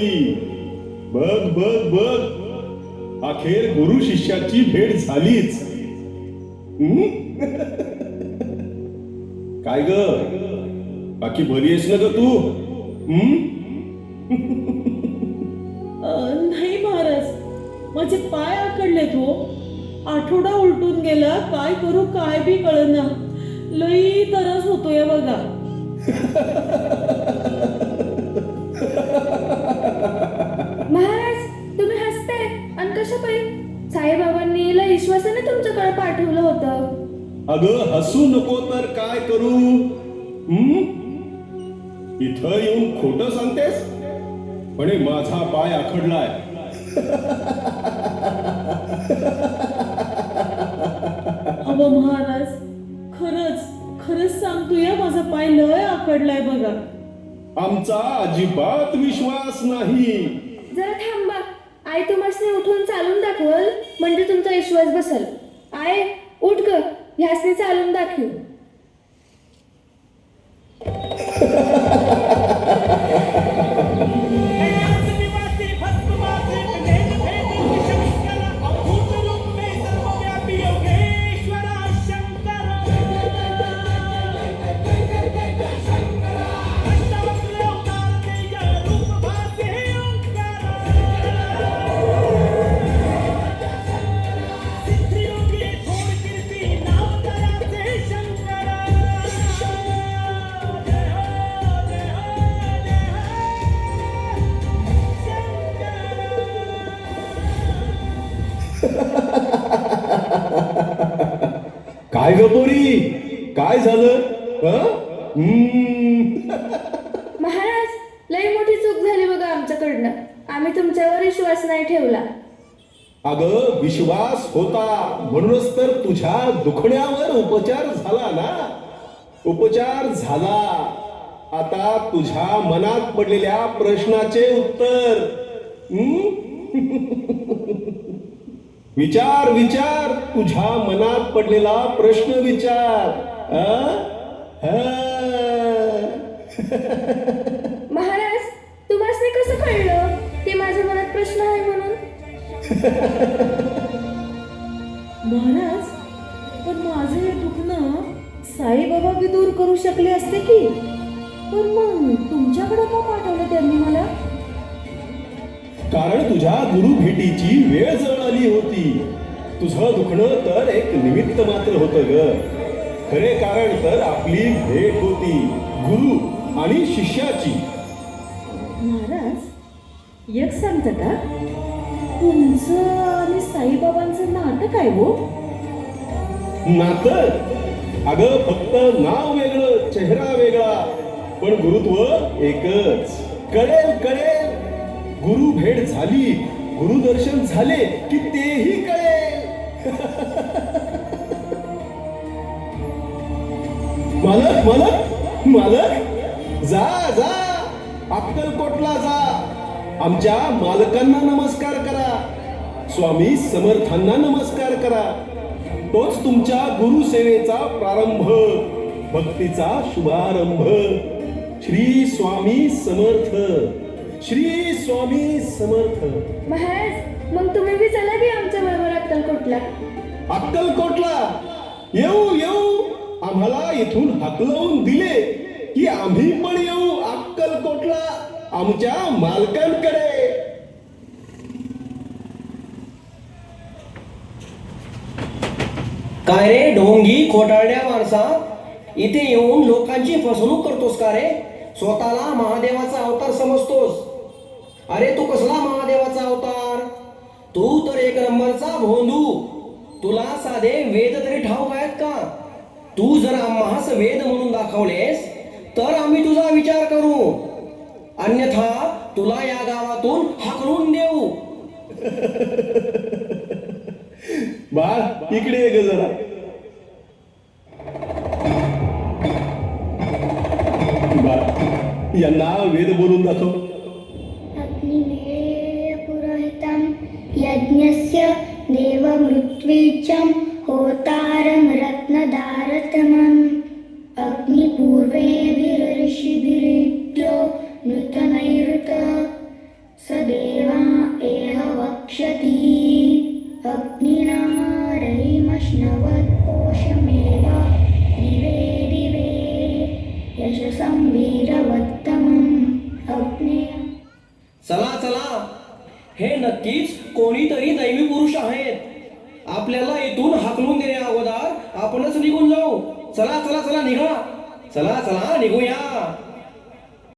बरी बघ बघ बघ. अखेर गुरु शिष्याची भेट झालीच? काय ग? बाकी बरी आहेस ना ग तू? नाही महाराज. माझे पाय आकडलेत हो. आठवडा उलटून गेला काय करू काय बी कळना. लई तरस होतोय बघा. पाठवलं होतं. अगं हसू नको तर काय करू? हम्म? इथं येऊन खोट सांगतेस? पण हे माझा पाय आखडलाय. अव महाराज खरंच खरंच सांगतोय माझा पाय लय आकडलाय बघा. आमचा अजिबात विश्वास नाही. जरा थांबा. आई तुम्हाला उठून चालून दाखवल म्हणजे तुमचा विश्वास बसल. आय उठ ग ह्यासनी चालून दाखव. काय ग पोरी? काय झालं. महाराज लई मोठी चूक झाली बघा आमच्याकडनं. आम्ही तुमच्यावर विश्वास नाही ठेवला. अगं विश्वास होता. म्हणूनच तर तुझ्या दुखण्यावर उपचार झाला ना. उपचार झाला. आता तुझ्या मनात पडलेल्या प्रश्नाचे उत्तर? विचार विचार तुझ्या मनात पडलेला प्रश्न विचार? हं. महाराज तुम्हाला कसं कळलं? की माझ्या मनात प्रश्न आहे म्हणून. महाराज पण माझं हे दुखणं साईबाबा बी दूर करू शकले असते की? पण मग तुमच्याकडे का पाठवलं त्यांनी मला? कारण तुझ्या गुरु भेटीची वेळ जवळ आली होती. तुझं दुखणं तर एक निमित्त मात्र होतं ग. खरे कारण तर आपली भेट होती गुरु आणि शिष्याची. महाराज एक सांगता का? तुमचं आणि साईबाबांचं नाटक आहे हो. नातं अगं फक्त नाव वेगळं चेहरा वेगळा पण गुरुत्व एकच. कळेल कळेल. गुरु भेट झाली गुरुदर्शन झाले की तेही कळे मालक मालक मालक जा जा अक्कलकोटला जा. आमच्या मालकांना नमस्कार करा. स्वामी समर्थांना नमस्कार करा. तोच तुमच्या गुरुसेवेचा प्रारंभ भक्तीचा शुभारंभ. श्री स्वामी समर्थ. श्री स्वामी समर्थ. महाराज मग तुम्ही बी चला बी आमच्या बरोबर अक्कलकोटला अक्कलकोटला येऊ येऊ. आम्हाला इथून हाकलवून दिले की आम्ही पण येऊ अक्कलकोटला आमच्या मालकांकडे. काय रे ढोंगी खोटारड्या माणसा? इथे येऊन लोकांची फसवणूक करतोस का रे? स्वतःला महादेवाचा अवतार समजतोस. अरे तू कसला महादेवाचा अवतार? तू तर एक नंबरचा भोंदू. तुला साधे वेद तरी ठाऊक आहेत का? तू जर आम्हास वेद म्हणून दाखवलेस तर आम्ही तुझा विचार करू. अन्यथा तुला या गावातून हाकलून देऊ. बाळ इकडे ये ग जरा. बाळ यांना वेद बोलून दाखव. यज्ञस्य देवमृत्वीचं होतारं रत्नधारतमम् अग्निपूर्वे कोणीतरी दैवी पुरुष आहेत. आपल्याला इथून हाकलून देण्या अगोदर. आपणच निघून जाऊ. चला चला चला निघा. चला चला निघूया.